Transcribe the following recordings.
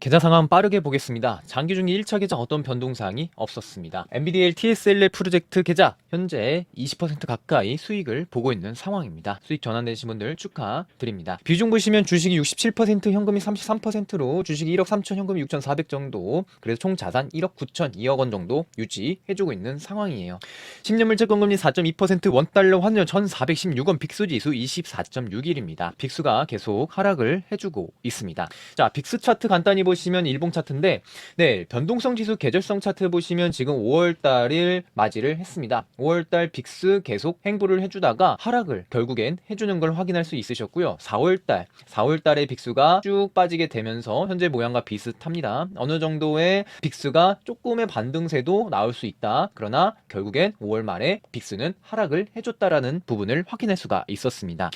계좌 상황 빠르게 보겠습니다. 장기 중에 1차 계좌 어떤 변동사항이 없었습니다. NVDL TSLL 프로젝트 계좌 현재 20% 가까이 수익을 보고 있는 상황입니다. 수익 전환되신 분들 축하드립니다. 비중 보시면 주식이 67% 현금이 33%로 주식이 1억 3천 현금이 6,400 정도 그래서 총 자산 1억 9천 2억 원 정도 유지해주고 있는 상황이에요. 10년 물적 공금리 4.2% 원달러 환율 1,416원 빅스 지수 24.61입니다. 빅스가 계속 하락을 해주고 있습니다. 자, 빅스 차트 간단히 보 시면 일봉 차트인데, 네, 변동성 지수 계절성 차트 보시면 지금 5월 달을 맞이를 했습니다. 5월 달 빅스 계속 행보를 해주다가 하락을 결국엔 해주는 걸 확인할 수 있으셨고요. 4월 달, 4월 달에 빅스가 쭉 빠지게 되면서 현재 모양과 비슷합니다. 어느 정도의 빅스가 조금의 반등세도 나올 수 있다. 그러나 결국엔 5월 말에 빅스는 하락을 해줬다라는 부분을 확인할 수가 있었습니다.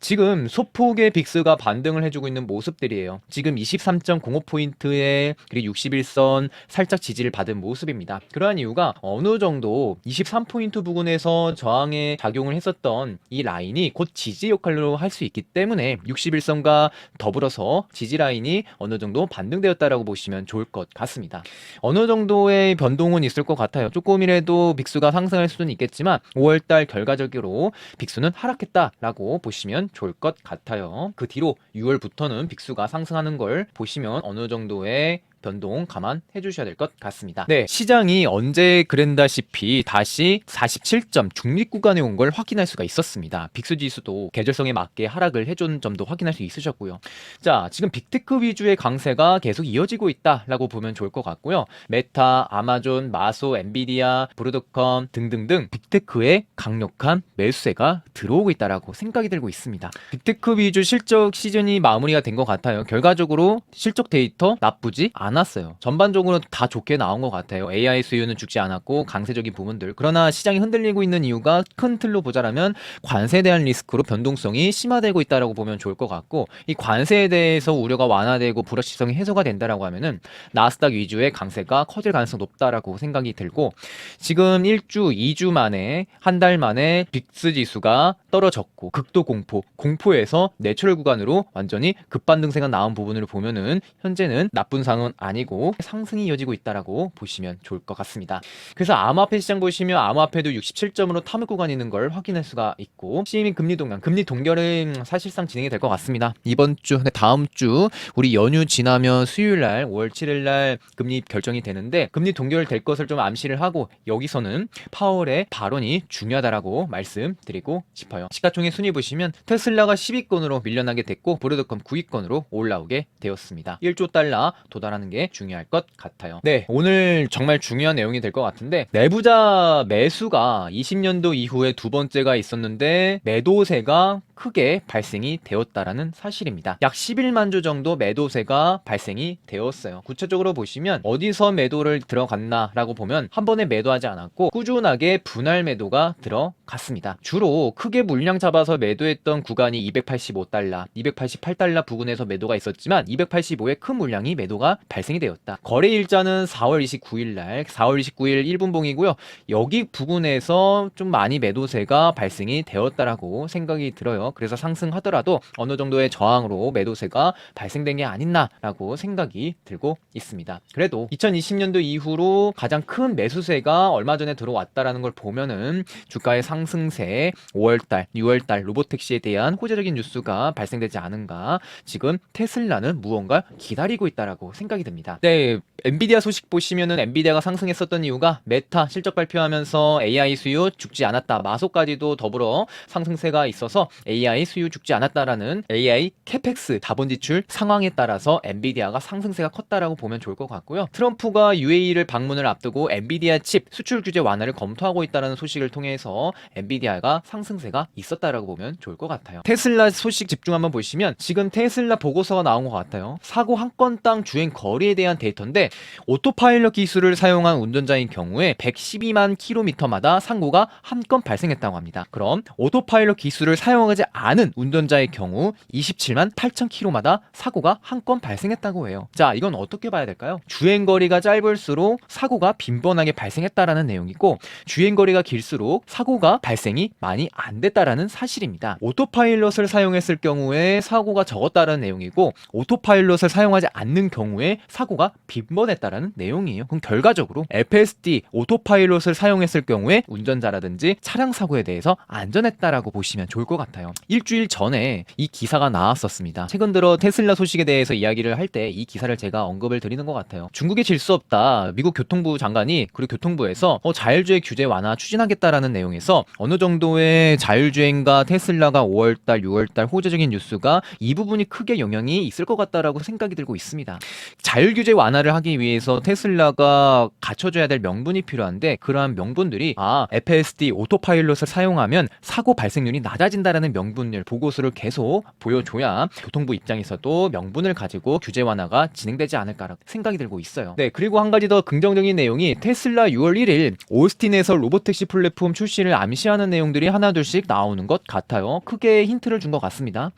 지금 소폭의 빅스가 반등을 해주고 있는 모습들이에요. 지금 23.05 포인트에 그리고 61선 살짝 지지를 받은 모습입니다. 그러한 이유가 어느 정도 23포인트 부근에서 저항에 작용을 했었던 이 라인이 곧 지지 역할로 할 수 있기 때문에 61선과 더불어서 지지 라인이 어느 정도 반등되었다라고 보시면 좋을 것 같습니다. 어느 정도의 변동은 있을 것 같아요. 조금이라도 빅수가 상승할 수는 있겠지만 5월달 결과적으로 빅수는 하락했다라고 보시면 좋을 것 같아요. 그 뒤로 6월부터는 빅수가 상승하는 걸 보시면 어느 정도의 변동 감안해 주셔야 될 것 같습니다. 네, 시장이 언제 그랬다시피 다시 47점 중립 구간에 온 걸 확인할 수가 있었습니다. 빅스 지수도 계절성에 맞게 하락을 해준 점도 확인할 수 있으셨고요. 자, 지금 빅테크 위주의 강세가 계속 이어지고 있다라고 보면 좋을 것 같고요. 메타, 아마존, 마소, 엔비디아, 브로드컴 등등등 빅테크의 강력한 매수세가 들어오고 있다라고 생각이 들고 있습니다. 빅테크 위주 실적 시즌이 마무리가 된 것 같아요. 결과적으로 실적 데이터 나쁘지 않 았어요. 전반적으로 다 좋게 나온 것 같아요. AI 수요는 죽지 않았고 강세적인 부분들. 그러나 시장이 흔들리고 있는 이유가 큰 틀로 보자라면 관세에 대한 리스크로 변동성이 심화되고 있다라고 보면 좋을 것 같고 이 관세에 대해서 우려가 완화되고 불확실성이 해소가 된다라고 하면은 나스닥 위주의 강세가 커질 가능성이 높다라고 생각이 들고 지금 1주, 2주 만에 한 달 만에 빅스 지수가 떨어졌고 극도 공포, 공포에서 내추럴 구간으로 완전히 급반등세가 나온 부분을 보면은 현재는 나쁜 상은 아니고 상승이 이어지고 있다라고 보시면 좋을 것 같습니다. 그래서 암호화폐 시장 보시면 암호화폐도 67점으로 탐욕 구간이 있는 걸 확인할 수가 있고 CME 금리 동결, 금리 동결은 사실상 진행이 될 것 같습니다. 이번 주, 다음 주 우리 연휴 지나면 수요일 날 5월 7일 날 금리 결정이 되는데 금리 동결될 것을 좀 암시를 하고 여기서는 파월의 발언이 중요하다라고 말씀드리고 싶어요. 시가총액 순위 보시면 테슬라가 10위권으로 밀려나게 됐고 브로드컴 9위권으로 올라오게 되었습니다. 1조 달러 도달하는 게 중요할 것 같아요. 네, 오늘 정말 중요한 내용이 될 것 같은데 내부자 매수가 20년도 이후에 두 번째가 있었는데 매도세가 크게 발생이 되었다라는 사실입니다. 약 11만 주 정도 매도세가 발생이 되었어요. 구체적으로 보시면 어디서 매도를 들어갔나라고 보면 한 번에 매도하지 않았고 꾸준하게 분할 매도가 들어갔습니다. 주로 크게 물량 잡아서 매도했던 구간이 285달러, 288달러 부근에서 매도가 있었지만 285의 큰 물량이 매도가 발생이 되었다. 거래 일자는 4월 29일 날, 4월 29일 1분봉이고요. 여기 부근에서 좀 많이 매도세가 발생이 되었다라고 생각이 들어요. 그래서 상승하더라도 어느 정도의 저항으로 매도세가 발생된 게 아닌나라고 생각이 들고 있습니다. 그래도 2020년도 이후로 가장 큰 매수세가 얼마 전에 들어왔다라는 걸 보면은 주가의 상승세 5월달, 6월달 로보택시에 대한 호재적인 뉴스가 발생되지 않은가 지금 테슬라는 무언가 기다리고 있다라고 생각이 듭니다. 네, 엔비디아 소식 보시면은 엔비디아가 상승했었던 이유가 메타 실적 발표하면서 AI 수요 죽지 않았다. 마소까지도 더불어 상승세가 있어서 AI 수요 죽지 않았다라는 AI 캐펙스 자본 지출 상황에 따라서 엔비디아가 상승세가 컸다라고 보면 좋을 것 같고요. 트럼프가 UAE를 방문을 앞두고 엔비디아 칩 수출 규제 완화를 검토하고 있다는 소식을 통해서 엔비디아가 상승세가 있었다라고 보면 좋을 것 같아요. 테슬라 소식 집중 한번 보시면 지금 테슬라 보고서가 나온 것 같아요. 사고 한 건당 주행 거리에 대한 데이터인데 오토파일럿 기술을 사용한 운전자인 경우에 112만 킬로미터마다 사고가 한 건 발생했다고 합니다. 그럼 오토파일럿 기술을 사용하지 않은 운전자의 경우 27만 8천 킬로마다 사고가 한 건 발생했다고 해요. 자, 이건 어떻게 봐야 될까요? 주행 거리가 짧을수록 사고가 빈번하게 발생했다라는 내용이고 주행 거리가 길수록 사고가 발생이 많이 안 됐다라는 사실입니다. 오토파일럿을 사용했을 경우에 사고가 적었다는 내용이고 오토파일럿을 사용하지 않는 경우에 사고가 빈번했다라는 내용이에요. 그럼 결과적으로 FSD 오토파일럿을 사용했을 경우에 운전자라든지 차량 사고에 대해서 안전했다라고 보시면 좋을 것 같아요. 일주일 전에 이 기사가 나왔었습니다. 최근 들어 테슬라 소식에 대해서 이야기를 할 때 이 기사를 제가 언급을 드리는 것 같아요. 중국에 질 수 없다. 미국 교통부 장관이 그리고 교통부에서 어, 자율주행 규제 완화 추진하겠다라는 내용에서 어느 정도의 자율주행과 테슬라가 5월달, 6월달 호재적인 뉴스가 이 부분이 크게 영향이 있을 것 같다라고 생각이 들고 있습니다. 자율 규제 완화를 하기 위해서 테슬라가 갖춰줘야 될 명분이 필요한데 그러한 명분들이 아 FSD 오토파일럿을 사용하면 사고 발생률이 낮아진다라는 명 분을 보고서를 계속 보여줘야 교통부 입장에서도 명분을 가지고 규제 완화가 진행되지 않을까라고 생각이 들고 있어요. 네 그리고 한 가지 더 긍정적인 내용이 테슬라 6월 1일 오스틴에서 로보택시 플랫폼 출시를 암시하는 내용들이 하나둘씩 나오는 것 같아요. 크게 힌트를 준 것 같습니다.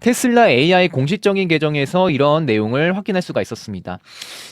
테슬라 AI 공식적인 계정에서 이런 내용을 확인할 수가 있었습니다.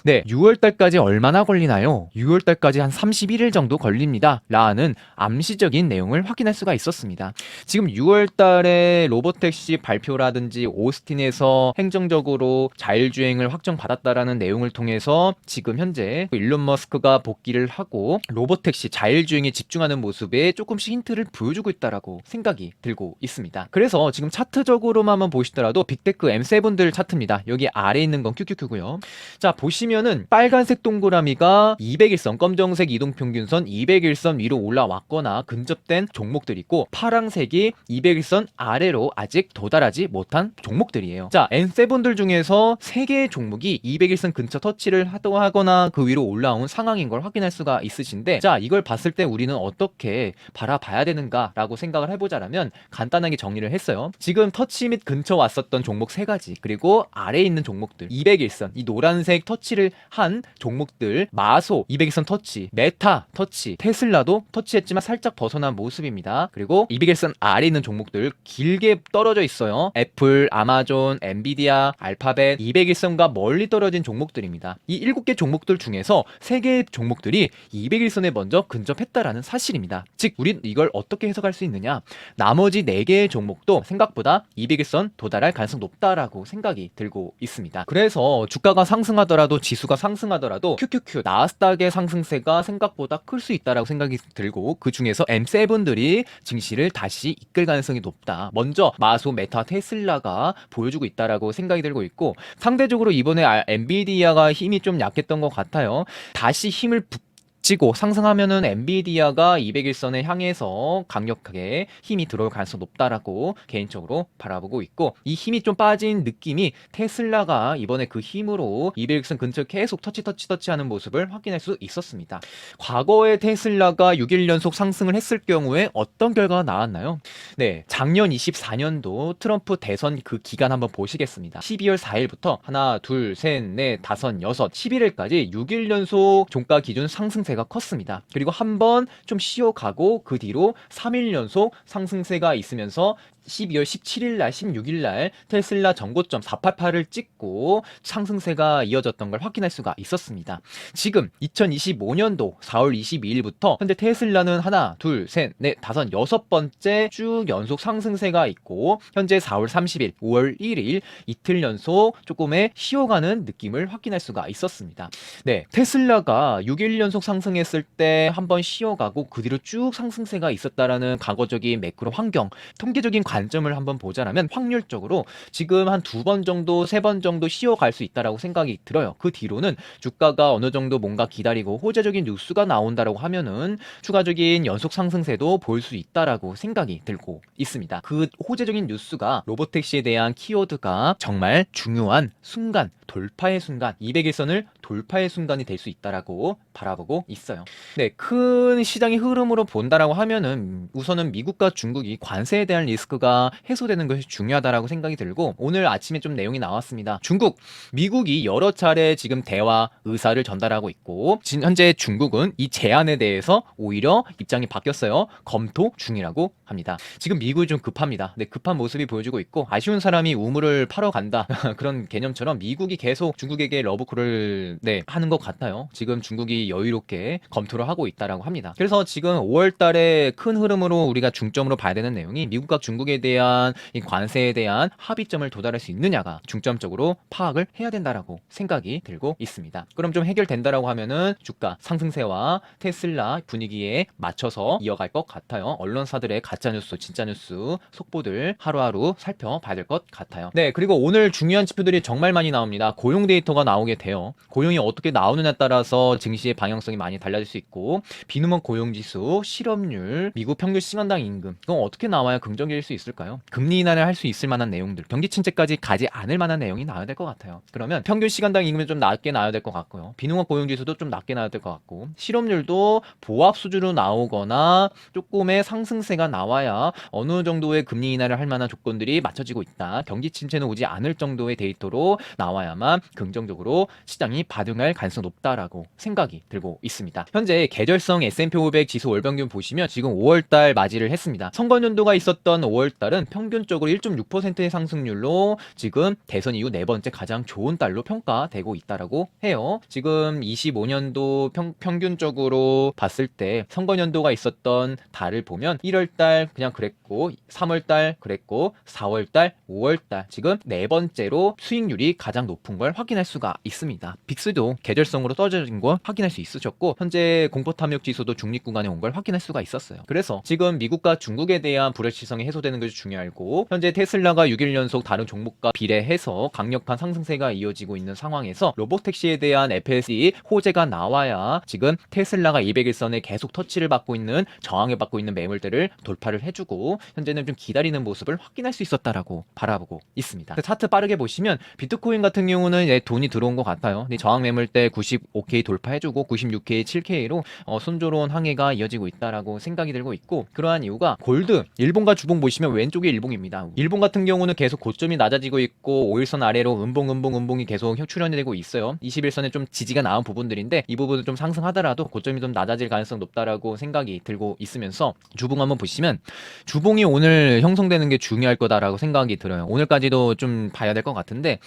네, 6월 달까지 얼마나 걸리나요? 6월 달까지 한 31일 정도 걸립니다. 라는 암시적인 내용을 확인할 수가 있었습니다. 지금 6월 달에 로보택시 발표라든지 오스틴에서 행정적으로 자율주행을 확정받았다라는 내용을 통해서 지금 현재 일론 머스크가 복귀를 하고 로보택시 자율주행에 집중하는 모습에 조금씩 힌트를 보여주고 있다라고 생각이 들고 있습니다. 그래서 지금 차트적으로만 한번 보시더라도 빅테크 M7들 차트입니다. 여기 아래에 있는 건 QQQ고요. 자 보시면은 빨간색 동그라미가 201선 검정색 이동평균선 201선 위로 올라왔거나 근접된 종목들이 있고 파랑색이 201선 아래로 아직 도달하지 못한 종목들이에요. 자 N7들 중에서 3개의 종목이 201선 근처 터치를 하거나 그 위로 올라온 상황인 걸 확인할 수가 있으신데 자 이걸 봤을 때 우리는 어떻게 바라봐야 되는가라고 생각을 해보자라면 간단하게 정리를 했어요. 지금 터치 및 근처 왔었던 종목 세 가지 그리고 아래에 있는 종목들 201선 이 노란색 터치를 한 종목들 마소 201선 터치 메타 터치 테슬라도 터치했지만 살짝 벗어난 모습입니다. 그리고 201선 아래에 있는 종목들 길게 떨어져 있어요. 애플, 아마존, 엔비디아, 알파벳 201선과 멀리 떨어진 종목들입니다. 이 7개 종목들 중에서 3개의 종목들이 201선에 먼저 근접했다라는 사실입니다. 즉 우린 이걸 어떻게 해석할 수 있느냐 나머지 4개의 종목도 생각보다 201선 도달할 가능성 높다라고 생각이 들고 있습니다. 그래서 주가가 상승하더라도 지수가 상승하더라도 QQQ 나스닥의 상승세가 생각보다 클 수 있다라고 생각이 들고 그 중에서 M7들이 증시를 다시 이끌 가능성이 높다. 먼저 마소, 메타, 테슬라가 보여주고 있다라고 생각이 들고 있고 상대적으로 이번에 아- 엔비디아가 힘이 좀 약했던 것 같아요. 다시 힘을 붙 지고 상승하면은 엔비디아가 201선에 향해서 강력하게 힘이 들어올 가능성이 높다라고 개인적으로 바라보고 있고 이 힘이 좀 빠진 느낌이 테슬라가 이번에 그 힘으로 201선 근처 계속 터치 터치 터치 하는 모습을 확인할 수 있었습니다. 과거에 테슬라가 6일 연속 상승을 했을 경우에 어떤 결과가 나왔나요? 네, 작년 24년도 트럼프 대선 그 기간 한번 보시겠습니다. 12월 4일부터 하나, 둘, 셋, 넷, 다섯, 여섯, 11일까지 6일 연속 종가 기준 상승세 가 컸습니다. 그리고 한 번 좀 쉬어가고 그 뒤로 3일 연속 상승세가 있으면서 12월 17일 날, 16일 날 테슬라 전고점 488을 찍고 상승세가 이어졌던 걸 확인할 수가 있었습니다. 지금 2025년도 4월 22일부터 현재 테슬라는 하나, 둘, 셋, 넷, 다섯, 여섯 번째 쭉 연속 상승세가 있고 현재 4월 30일, 5월 1일 이틀 연속 조금의 쉬어가는 느낌을 확인할 수가 있었습니다. 네, 테슬라가 6일 연속 상승했을 때 한번 쉬어가고 그 뒤로 쭉 상승세가 있었다라는 과거적인 매크로 환경, 통계적인 관점을 한번 보자라면 확률적으로 지금 한 두 번 정도, 세 번 정도 쉬어 갈 수 있다라고 생각이 들어요. 그 뒤로는 주가가 어느 정도 뭔가 기다리고 호재적인 뉴스가 나온다라고 하면은 추가적인 연속 상승세도 볼 수 있다라고 생각이 들고 있습니다. 그 호재적인 뉴스가 로보택시에 대한 키워드가 정말 중요한 순간, 돌파의 순간, 200일선을 돌파의 순간이 될 수 있다라고 바라보고 있어요. 네, 큰 시장의 흐름으로 본다라고 하면은 우선은 미국과 중국이 관세에 대한 리스크가 리스크가 해소되는 것이 중요하다라고 생각이 들고 오늘 아침에 좀 내용이 나왔습니다. 중국, 미국이 여러 차례 지금 대화 의사를 전달하고 있고 진- 현재 중국은 이 제안에 대해서 오히려 입장이 바뀌었어요. 검토 중이라고 합니다. 지금 미국이 좀 급합니다. 네, 급한 모습이 보여주고 있고 아쉬운 사람이 우물을 파러 간다 그런 개념처럼 미국이 계속 중국에게 러브콜을 네, 하는 것 같아요. 지금 중국이 여유롭게 검토를 하고 있다라고 합니다. 그래서 지금 5월달에 큰 흐름으로 우리가 중점으로 봐야 되는 내용이 미국과 중국 에 대한 이 관세에 대한 합의점을 도달할 수 있느냐가 중점적으로 파악을 해야 된다라고 생각이 들고 있습니다. 그럼 좀 해결된다라고 하면은 주가 상승세와 테슬라 분위기에 맞춰서 이어갈 것 같아요. 언론사들의 가짜 뉴스, 진짜 뉴스 속보들 하루하루 살펴봐야 될 것 같아요. 네, 그리고 오늘 중요한 지표들이 정말 많이 나옵니다. 고용 데이터가 나오게 돼요. 고용이 어떻게 나오느냐에 따라서 증시의 방향성이 많이 달라질 수 있고 비누먼 고용 지수, 실업률, 미국 평균 시간당 임금 이건 어떻게 나와야 긍정적일 수 있 을까요? 금리 인하를 할 수 있을 만한 내용들, 경기 침체까지 가지 않을 만한 내용이 나와야 될 것 같아요. 그러면 평균 시간당 임금이 좀 낮게 나와야 될 것 같고요. 비누먼 고용 지수도 좀 낮게 나와야 될 것 같고 실업률도 보합 수준으로 나오거나 조금의 상승세가 나와야 어느 정도의 금리 인하를 할 만한 조건들이 맞춰지고 있다. 경기 침체는 오지 않을 정도의 데이터로 나와야만 긍정적으로 시장이 반응할 가능성이 높다라고 생각이 들고 있습니다. 현재 계절성 S&P 500 지수 월평균 보시면 지금 5월달 맞이를 했습니다. 선거 연도가 있었던 5월 달은 평균적으로 1.6%의 상승률로 지금 대선 이후 네 번째 가장 좋은 달로 평가되고 있다라고 해요. 지금 25년도 평, 평균적으로 봤을 때 선거연도가 있었던 달을 보면 1월달 그냥 그랬고 3월달 그랬고 4월달 5월달 지금 네 번째로 수익률이 가장 높은 걸 확인할 수가 있습니다. 빅스도 계절성으로 떨어진 걸 확인할 수 있으셨고 현재 공포 탐욕 지수도 중립 구간에 온 걸 확인할 수가 있었어요. 그래서 지금 미국과 중국에 대한 불확실성이 해소되는 것이 중요하고 현재 테슬라가 6일 연속 다른 종목과 비례해서 강력한 상승세가 이어지고 있는 상황에서 로보택시에 대한 FSE 호재가 나와야 지금 테슬라가 200일선에 계속 터치를 받고 있는 저항을 받고 있는 매물들을 돌파를 해주고 현재는 좀 기다리는 모습을 확인할 수 있었다라고 바라보고 있습니다. 그 차트 빠르게 보시면 비트코인 같은 경우는 예, 돈이 들어온 것 같아요. 저항 매물대 95K 돌파해주고 96K, 7K로 어, 순조로운 항해가 이어지고 있다라고 생각이 들고 있고 그러한 이유가 골드 일본과 주봉 보시면 왼쪽이 일봉입니다. 일본 같은 경우는 계속 고점이 낮아지고 있고 5일선 아래로 음봉 음봉 음봉이 계속 출현이 되고 있어요. 21선에 좀 지지가 나온 부분들인데 이 부분은 좀 상승하더라도 고점이 좀 낮아질 가능성 높다라고 생각이 들고 있으면서 주봉 한번 보시면 주봉이 오늘 형성되는 게 중요할 거다라고 생각이 들어요. 오늘까지도 좀 봐야 될 것 같은데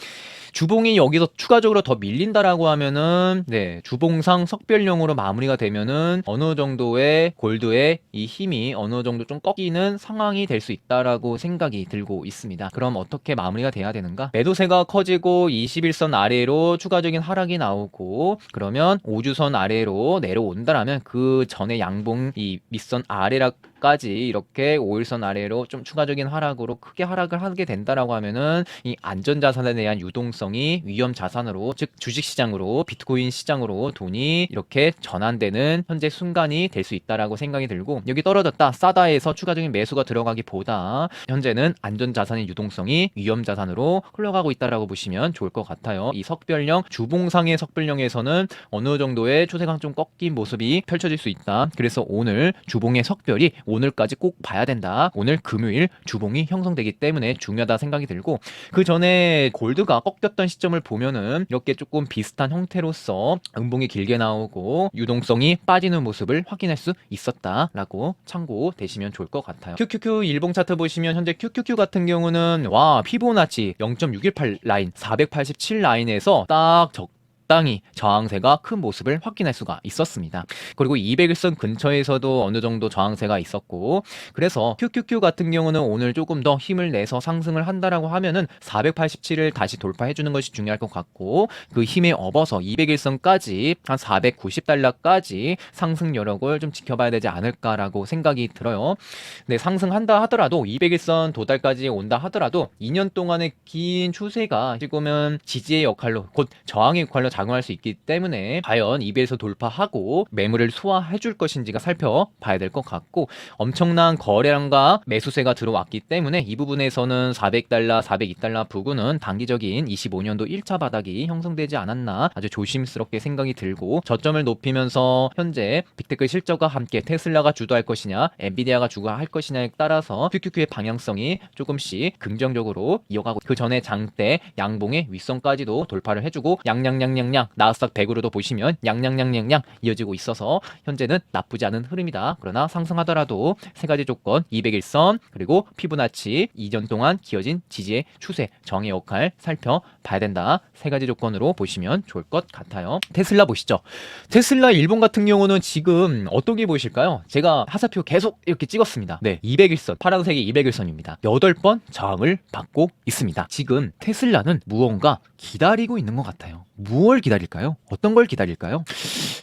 주봉이 여기서 추가적으로 더 밀린다라고 하면은 네 주봉상 석별용으로 마무리가 되면은 어느 정도의 골드의 이 힘이 어느 정도 좀 꺾이는 상황이 될 수 있다라고 생각이 들고 있습니다. 그럼 어떻게 마무리가 돼야 되는가? 매도세가 커지고 21선 아래로 추가적인 하락이 나오고 그러면 5주선 아래로 내려온다라면 그 전에 양봉 이 밑선 아래라 까지 이렇게 5일선 아래로 좀 추가적인 하락으로 크게 하락을 하게 된다라고 하면은 이 안전 자산에 대한 유동성이 위험 자산으로 즉 주식 시장으로 비트코인 시장으로 돈이 이렇게 전환되는 현재 순간이 될 수 있다라고 생각이 들고 여기 떨어졌다 싸다에서 추가적인 매수가 들어가기보다 현재는 안전 자산의 유동성이 위험 자산으로 흘러가고 있다라고 보시면 좋을 것 같아요. 이 석별령 주봉상의 석별령에서는 어느 정도의 추세가 좀 꺾인 모습이 펼쳐질 수 있다. 그래서 오늘 주봉의 석별이 오늘까지 꼭 봐야 된다. 오늘 금요일 주봉이 형성되기 때문에 중요하다 생각이 들고 그 전에 골드가 꺾였던 시점을 보면은 이렇게 조금 비슷한 형태로서 음봉이 길게 나오고 유동성이 빠지는 모습을 확인할 수 있었다라고 참고 되시면 좋을 것 같아요. QQQ 일봉 차트 보시면 현재 QQQ 같은 경우는 와 피보나치 0.618 라인 487 라인에서 딱 적. 적당히 저항세가 큰 모습을 확인할 수가 있었습니다. 그리고 200일선 근처에서도 어느 정도 저항세가 있었고 그래서 QQQ 같은 경우는 오늘 조금 더 힘을 내서 상승을 한다라고 하면은 487을 다시 돌파해 주는 것이 중요할 것 같고 그 힘에 업어서 200일선까지 한 490달러까지 상승 여력을 좀 지켜봐야 되지 않을까라고 생각이 들어요. 네, 상승한다 하더라도 200일선 도달까지 온다 하더라도 2년 동안의 긴 추세가 지금은 지지의 역할로 곧 저항의 역할로 작용할 수 있기 때문에 과연 EB에서 돌파하고 매물을 소화해 줄 것인지가 살펴봐야 될 것 같고 엄청난 거래량과 매수세가 들어왔기 때문에 이 부분에서는 400달러, 402달러 부근은 단기적인 25년도 1차 바닥이 형성되지 않았나 아주 조심스럽게 생각이 들고 저점을 높이면서 현재 빅테크 실적과 함께 테슬라가 주도할 것이냐 엔비디아가 주도할 것이냐에 따라서 QQQ의 방향성이 조금씩 긍정적으로 이어가고 그 전에 장대 양봉의 윗선까지도 돌파를 해주고 양양양양 양 나스닥 100으로도 보시면 양양양양양 이어지고 있어서 현재는 나쁘지 않은 흐름이다. 그러나 상승하더라도 세 가지 조건 201선 그리고 피부나치 2년 동안 기어진 지지의 추세 정의 역할 살펴봐야 된다. 세 가지 조건으로 보시면 좋을 것 같아요. 테슬라 보시죠. 테슬라 일본 같은 경우는 지금 어떤 게 보이실까요? 제가 하사표 계속 이렇게 찍었습니다. 네, 201선, 파란색이 201선입니다. 8번 저항을 받고 있습니다. 지금 테슬라는 무언가 기다리고 있는 것 같아요. 무엇을 기다릴까요? 어떤 걸 기다릴까요?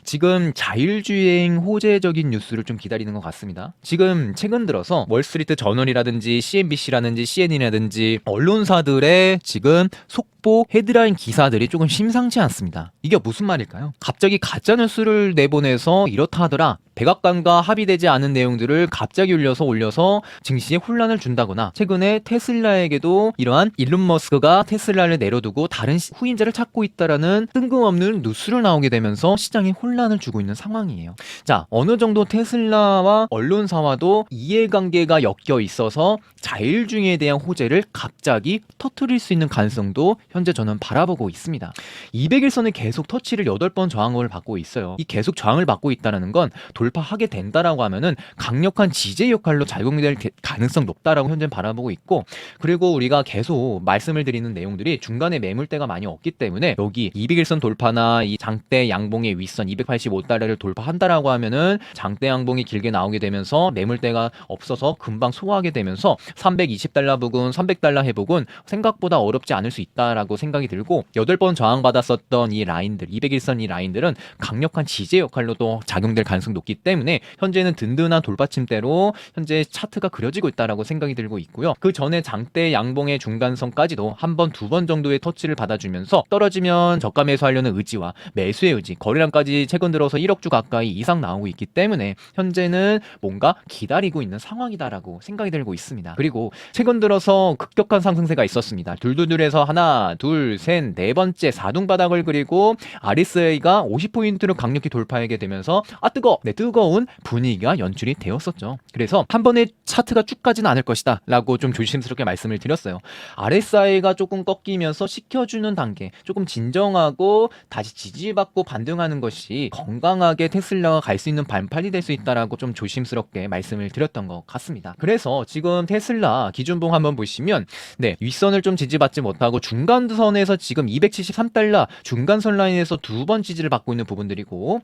지금 자율주행 호재적인 뉴스를 좀 기다리는 것 같습니다. 지금 최근 들어서 월스트리트 저널이라든지 CNBC라든지 CNN이라든지 언론사들의 지금 속 보 헤드라인 기사들이 조금 심상치 않습니다. 이게 무슨 말일까요? 갑자기 가짜 뉴스를 내보내서 이렇다 하더라. 백악관과 합의되지 않은 내용들을 갑자기 올려서 올려서 증시에 혼란을 준다거나 최근에 테슬라에게도 이러한 일론 머스크가 테슬라를 내려두고 다른 시- 후임자를 찾고 있다라는 뜬금없는 뉴스를 나오게 되면서 시장에 혼란을 주고 있는 상황이에요. 자, 어느 정도 테슬라와 언론사와도 이해관계가 엮여 있어서 자율주행에 대한 호재를 갑자기 터트릴 수 있는 가능성도 현재 저는 바라보고 있습니다. 200일선을 계속 터치를 8번 저항을 받고 있어요. 이 계속 저항을 받고 있다는 건 돌파하게 된다라고 하면은 강력한 지지 역할로 작용될 게- 가능성 높다라고 현재 바라보고 있고 그리고 우리가 계속 말씀을 드리는 내용들이 중간에 매물대가 많이 없기 때문에 여기 200일선 돌파나 이 장대 양봉의 윗선 285달러를 돌파한다라고 하면은 장대 양봉이 길게 나오게 되면서 매물대가 없어서 금방 소화하게 되면서 320달러 부근, 300달러 해복은 생각보다 어렵지 않을 수 있다라고 생각이 들고 8번 저항받았었던 이 라인들, 201선 이 라인들은 강력한 지지 역할로도 작용될 가능성이 높기 때문에 현재는 든든한 돌받침대로 현재 차트가 그려지고 있다라고 생각이 들고 있고요. 그 전에 장대 양봉의 중간선까지도 한 번, 두 번 정도의 터치를 받아주면서 떨어지면 저가 매수하려는 의지와 매수의 의지, 거래량까지 최근 들어서 1억 주 가까이 이상 나오고 있기 때문에 현재는 뭔가 기다리고 있는 상황이다라고 생각이 들고 있습니다. 그리고 최근 들어서 급격한 상승세가 있었습니다. 둘둘둘에서 하나, 둘, 셋, 네 번째 사둥 바닥을 그리고 RSA가 50포인트를 강력히 돌파하게 되면서 아 뜨거, 네 뜨거운 분위기가 연출이 되었었죠. 그래서 한 번에 차트가 쭉 가지는 않을 것이다라고 좀 조심스럽게 말씀을 드렸어요. RSI가 조금 꺾이면서 식혀주는 단계, 조금 진정하고 다시 지지받고 반등하는 것이 건강하게 테슬라가 갈 수 있는 반팔이 될 수 있다라고 좀 조심스럽게 말씀을 드렸던 것 같습니다. 그래서 지금 테슬라 기준봉 한번 보시면 네 윗선을 좀 지지받지 못하고 중간 선에서 지금 273달러 중간선 라인에서 두 번 지지를 받고 있는 부분들이고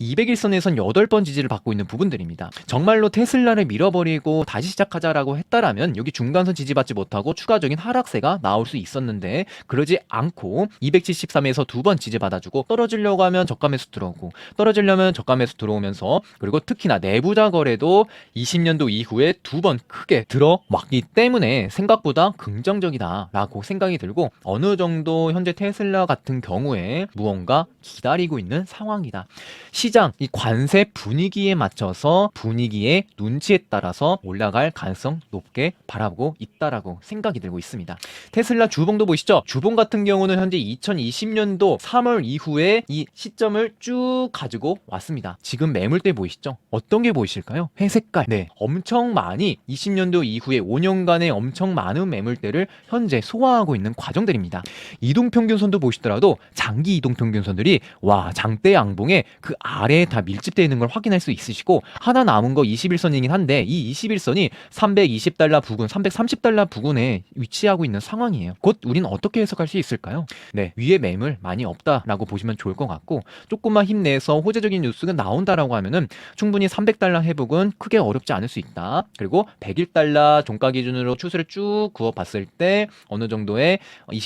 201선에선 8번 지지를 받고 있는 부분들입니다. 정말로 테슬라를 밀어버리고 다시 시작하자라고 했다라면 여기 중간선 지지받지 못하고 추가적인 하락세가 나올 수 있었는데 그러지 않고 273에서 두 번 지지받아주고 떨어지려고 하면 저가 매수 들어오고 떨어지려면 저가 매수 들어오면서 그리고 특히나 내부자 거래도 20년도 이후에 두 번 크게 들어왔기 때문에 생각보다 긍정적이다라고 생각이 들고 어느 정도 현재 테슬라 같은 경우에 무언가 기다리고 있는 상황이다. 시장 이 관세 분위기에 맞춰서 분위기의 눈치에 따라서 올라갈 가능성 높게 바라보고 있다라고 생각이 들고 있습니다. 테슬라 주봉도 보시죠. 주봉 같은 경우는 현재 2020년도 3월 이후에 이 시점을 쭉 가지고 왔습니다. 지금 매물대 보이시죠? 어떤 게 보이실까요? 회색깔. 네. 엄청 많이 20년도 이후에 5년간의 엄청 많은 매물대를 현재 소화하고 있는 과정들입니다. 이동 평균선도 보시더라도 장기 이동 평균선들이 와 장대 양봉에 그 아래에 다 밀집되어 있는 걸 확인할 수 있으시고 하나 남은 거 21선이긴 한데 이 21선이 320달러 부근, 330달러 부근에 위치하고 있는 상황이에요. 곧 우리는 어떻게 해석할 수 있을까요? 네, 위에 매물 많이 없다라고 보시면 좋을 것 같고 조금만 힘내서 호재적인 뉴스가 나온다라고 하면은 충분히 300달러 회복은 크게 어렵지 않을 수 있다. 그리고 101달러 종가 기준으로 추세를 쭉 그어 봤을 때 어느 정도의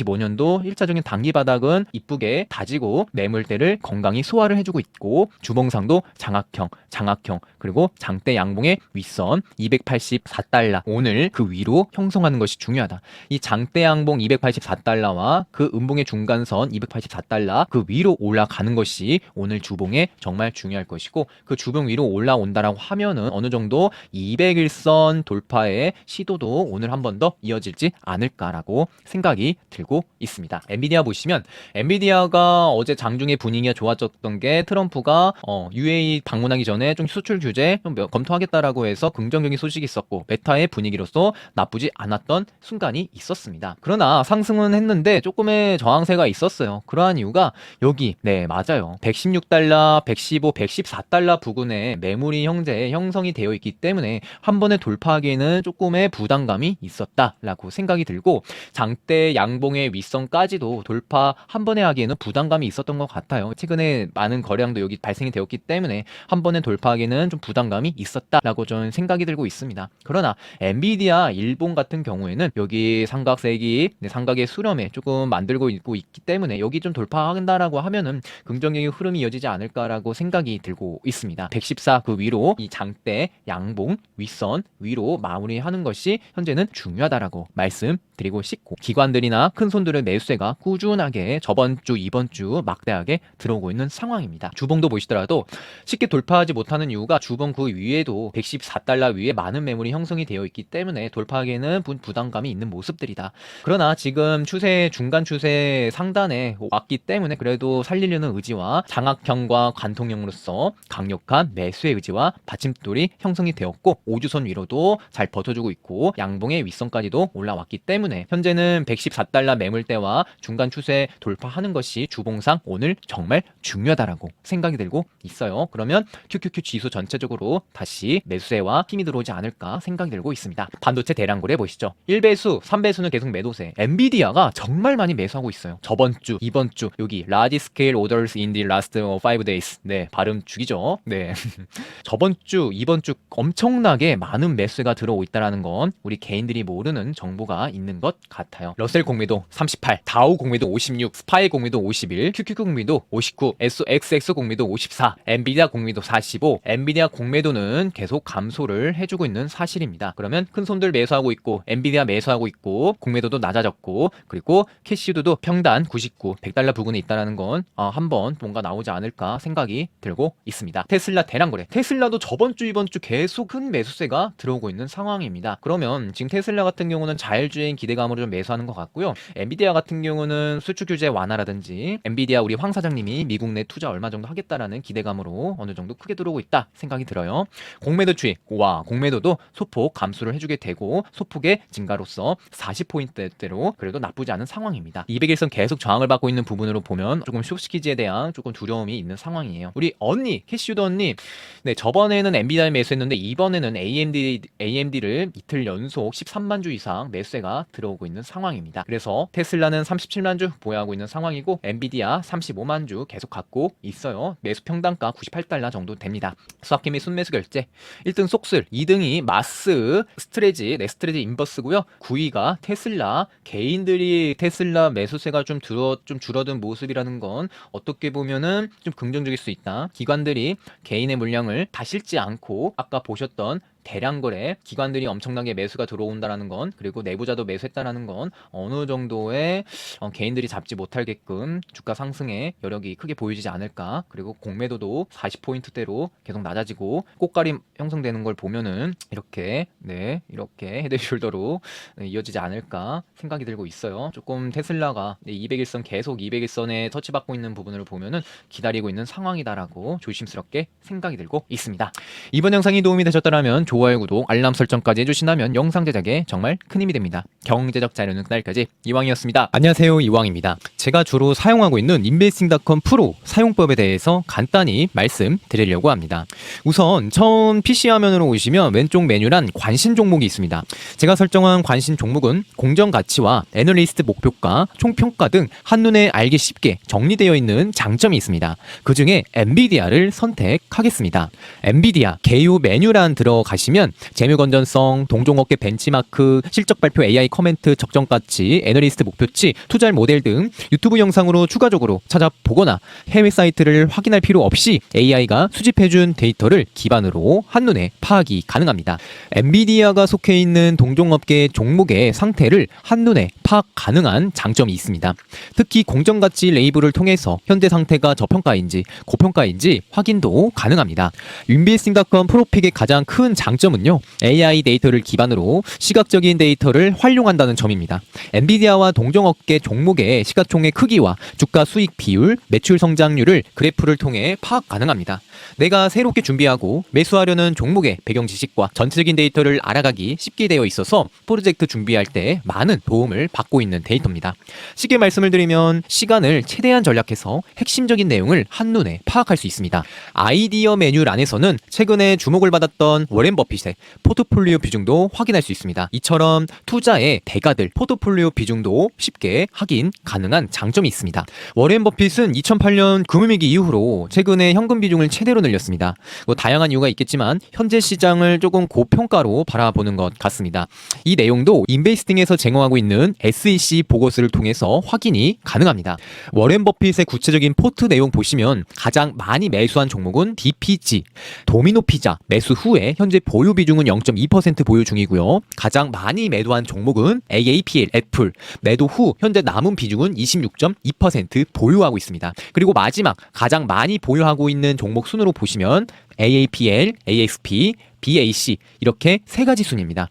2025년도 1차적인 단기 바닥은 이쁘게 다지고 매물대를 건강히 소화를 해주고 있고 주봉상도 장악형, 장악형 그리고 장대 양봉의 윗선 284달러 오늘 그 위로 형성하는 것이 중요하다. 이 장대 양봉 284달러와 그 음봉의 중간선 284달러 그 위로 올라가는 것이 오늘 주봉에 정말 중요할 것이고 그 주봉 위로 올라온다라고 하면은 어느 정도 200일선 돌파의 시도도 오늘 한 번 더 이어질지 않을까라고 생각이 들고 있습니다. 엔비디아 보시면 엔비디아가 어제 장중에 분위기가 좋아졌던 게 트럼프가 어, UAE 방문하기 전에 좀 수출 규제 좀 몇- 검토하겠다라고 해서 긍정적인 소식이 있었고 메타의 분위기로서 나쁘지 않았던 순간이 있었습니다. 그러나 상승은 했는데 조금의 저항세가 있었어요. 그러한 이유가 여기 네 맞아요. 116달러, 115, 114달러 부근에 매물이 형제 형성이 되어 있기 때문에 한 번에 돌파하기에는 조금의 부담감이 있었다라고 생각이 들고 장대 양봉의 윗선까지도 돌파 한 번에 하기에는 부담감이 있었던 것 같아요. 최근에 많은 거래량도 여기 발생이 되었기 때문에 한 번에 돌파하기에는 좀 부담감이 있었다라고 저는 생각이 들고 있습니다. 그러나 엔비디아 일본 같은 경우에는 여기 삼각색이 네, 삼각의 수렴에 조금 만들고 있고 있기 때문에 여기 좀 돌파한다라고 하면은 긍정적인 흐름이 이어지지 않을까라고 생각이 들고 있습니다. 114 그 위로 이 장대 양봉 윗선 위로 마무리하는 것이 현재는 중요하다라고 말씀드리고 싶고 기관들이나 큰 손들의 매수세가 꾸준하게 저번 주 이번 주 막대하게 들어오고 있는 상황입니다. 주봉도 보시더라도 쉽게 돌파하지 못하는 이유가 주봉 그 위에도 114달러 위에 많은 매물이 형성이 되어 있기 때문에 돌파하기에는 부- 부담감이 있는 모습들이다. 그러나 지금 추세 중간 추세 상단에 왔기 때문에 그래도 살리려는 의지와 장악형과 관통형으로서 강력한 매수의 의지와 받침돌이 형성이 되었고 5주선 위로도 잘 버텨주고 있고 양봉의 윗선까지도 올라왔기 때문에 현재는 114달러 매물대와 중간 추세 돌파하는 것이 주봉상 오늘 정말 중요하다라고 생각이 들고 있어요. 그러면 QQQ 지수 전체적으로 다시 매수세와 힘이 들어오지 않을까 생각이 들고 있습니다. 반도체 대량 거래 보시죠. 1배수, 3배수는 계속 매도세. 엔비디아가 정말 많이 매수하고 있어요. 저번 주, 이번 주 여기 scale orders in the last 5 days. 네, 발음 죽이죠. 네. 저번 주, 이번 주 엄청나게 많은 매수가 들어오고 있다는 건 우리 개인들이 모르는 정보가 있는 것 같아요. 러셀 공매도 38, 다우 공매도 56, 스파이 공매도 51, QQQ 공매도 59, SXX 공매도 54, 엔비디아 공매도 45, 엔비디아 공매도는 계속 감소를 해주고 있는 사실입니다. 그러면 큰 손들 매수하고 있고, 엔비디아 매수하고 있고, 공매도도 낮아졌고, 그리고 캐시우드도 평단 99, 100달러 부근에 있다는 건 어, 한번 뭔가 나오지 않을까 생각이 들고 있습니다. 테슬라 대량 거래. 테슬라도 저번 주 이번 주 계속 큰 매수세가 들어오고 있는 상황입니다. 그러면 지금 테슬라 같은 경우는 자율주행 기대감으로 좀 매수하는 것 같고요. 엔비디아 같은 경우는 수출 규제 완화라든지 엔비디아 우리 황 사장님이 미국 내 투자 얼마 정도 하겠다라는 기대감으로 어느 정도 크게 들어오고 있다 생각이 들어요. 공매도 추이 와 공매도도 소폭 감소를 해주게 되고 소폭의 증가로서 40포인트대로 그래도 나쁘지 않은 상황입니다. 200일선 계속 저항을 받고 있는 부분으로 보면 조금 쇼스키지에 대한 조금 두려움이 있는 상황이에요. 우리 언니 캐시우드 언니 네 저번에는 엔비디아 매수했는데 이번에는 AMD AMD를 이틀 연속 13만 주 이상 매수세가 들어오고 있는 상황입니다. 그래서 테슬라는 37만 주 보유하고 있는 상황이고 엔비디아 35만 주 계속 갖고 있어요. 매수 평단가 98달러 정도 됩니다. 수학개미 순매수 결제 1등 속슬, 2등이 마스, 스트레지, 네 스트레지 인버스고요. 9위가 테슬라. 개인들이 테슬라 매수세가 좀 줄어 좀 줄어든 모습이라는 건 어떻게 보면은 좀 긍정적일 수 있다. 기관들이 개인의 물량을 다 실지 않고 아까 보셨던 대량 거래 기관들이 엄청나게 매수가 들어온다라는 건 그리고 내부자도 매수했다라는 건 어느 정도의 어, 개인들이 잡지 못하게끔 주가 상승의 여력이 크게 보여지지 않을까. 그리고 공매도도 40포인트대로 계속 낮아지고 꽃가림 형성되는 걸 보면은 이렇게 네 이렇게 헤드 숄더로 네, 이어지지 않을까 생각이 들고 있어요. 조금 테슬라가 네, 200일선 계속 200일선에 터치받고 있는 부분을 보면은 기다리고 있는 상황이다라고 조심스럽게 생각이 들고 있습니다. 이번 영상이 도움이 되셨다면 좋아요, 구독, 알람 설정까지 해주신다면 영상 제작에 정말 큰 힘이 됩니다. 경제적 자료는 그날까지 이왕이었습니다. 안녕하세요, 이왕입니다. 제가 주로 사용하고 있는 인베스팅닷컴 프로 사용법에 대해서 간단히 말씀드리려고 합니다. 우선 처음 PC 화면으로 오시면 왼쪽 메뉴란 관심 종목이 있습니다. 제가 설정한 관심 종목은 공정 가치와 애널리스트 목표가, 총평가 등 한눈에 알기 쉽게 정리되어 있는 장점이 있습니다. 그 중에 엔비디아를 선택하겠습니다. 엔비디아 개요 메뉴란 들어가시면 보시면 재무 건전성, 동종 업계 벤치마크, 실적 발표 AI 커멘트 적정 가치, 애널리스트 목표치, 투자할 모델 등 유튜브 영상으로 추가적으로 찾아보거나 해외 사이트를 확인할 필요 없이 AI가 수집해준 데이터를 기반으로 한눈에 파악이 가능합니다. 엔비디아가 속해 있는 동종업계 종목의 상태를 한눈에 파악 가능한 장점이 있습니다. 특히 공정가치 레이블을 통해서 현재 상태가 저평가인지 고평가인지 확인도 가능합니다. 윈비스팅닷컴 프로픽의 가장 큰 장점 은요. AI 데이터를 기반으로 시각적인 데이터를 활용한다는 점입니다. 엔비디아와 동종업계 종목의 시가총액 크기와 주가 수익 비율, 매출 성장률을 그래프를 통해 파악 가능합니다. 내가 새롭게 준비하고 매수하려는 종목의 배경 지식과 전체적인 데이터를 알아가기 쉽게 되어 있어서 프로젝트 준비할 때 많은 도움을 받고 있는 데이터입니다. 쉽게 말씀을 드리면 시간을 최대한 전략해서 핵심적인 내용을 한눈에 파악할 수 있습니다. 아이디어 메뉴란에서는 최근에 주목을 받았던 워렌 버핏의 포트폴리오 비중도 확인할 수 있습니다. 이처럼 투자의 대가들 포트폴리오 비중도 쉽게 확인 가능한 장점이 있습니다. 워렌 버핏은 2008년 금융위기 이후로 최근에 현금 비중을 최대로 늘렸습니다. 뭐 다양한 이유가 있겠지만 현재 시장을 조금 고평가로 바라보는 것 같습니다. 이 내용도 인베이스팅에서 제공하고 있는 SEC 보고서를 통해서 확인이 가능합니다. 워렌 버핏의 구체적인 포트 내용 보시면 가장 많이 매수한 종목은 DPG, 도미노 피자 매수 후에 현재 보유 비중은 0.2% 보유 중이고요. 가장 많이 매도한 종목은 AAPL, 애플 매도 후 현재 남은 비중은 26.2% 보유하고 있습니다. 그리고 마지막 가장 많이 보유하고 있는 종목 순으로 보시면 AAPL, AXP, BAC 이렇게 세 가지 순입니다.